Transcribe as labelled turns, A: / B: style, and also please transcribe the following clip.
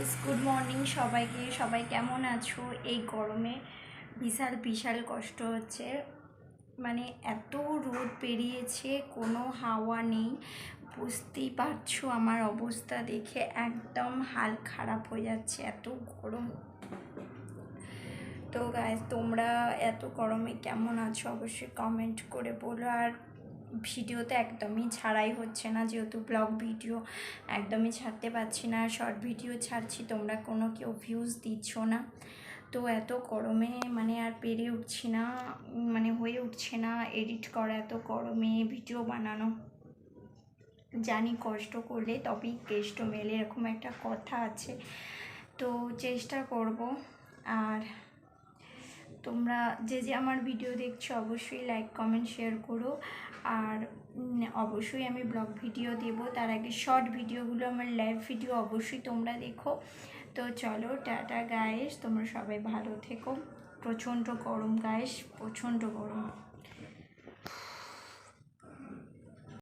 A: Guys good morning সবাইকে। সবাই কেমন আছো? এই গরমে বিশাল বিশাল কষ্ট হচ্ছে। মানে এত রোদ পেরিয়েছে কোনো হাওয়া নেই। বুঝতেই পারছ আমার অবস্থা দেখে একদম হাল খারাপ হয়ে যাচ্ছে, এত গরম। তো গাইস তোমরা এত গরমে কেমন আছো? অবশ্যই কমেন্ট করে বলো। আর ভিডিও তো একদমই ছাড়াই হচ্ছে না, যেহেতু ব্লগ ভিডিও একদমই ছাড়তে পারছি না শর্ট ভিডিও ছাড়ছি, তোমরা কোনো কেউ ভিউজ দিচ্ছ না। তো এত গরমে মানে আর পেরে উঠছি না মানে হয়ে উঠছে না এডিট করা এত গরমে ভিডিও বানানো। জানি কষ্ট করলে তবেই কেষ্ট মেলে, এরকম একটা কথা আছে। তো চেষ্টা করব, আর তোমরা যে যে আমার ভিডিও দেখছ, অবশ্যই লাইক কমেন্ট শেয়ার করো। আর অবশ্যই আমি ব্লগ ভিডিও দেব। তার আগে শর্ট ভিডিওগুলো আমার লাইভ ভিডিও অবশ্যই তোমরা দেখো। তো চলো, টাটা গায়েস তোমরা সবাই ভালো থেকো। প্রচণ্ড গরম গায়েস প্রচণ্ড গরম।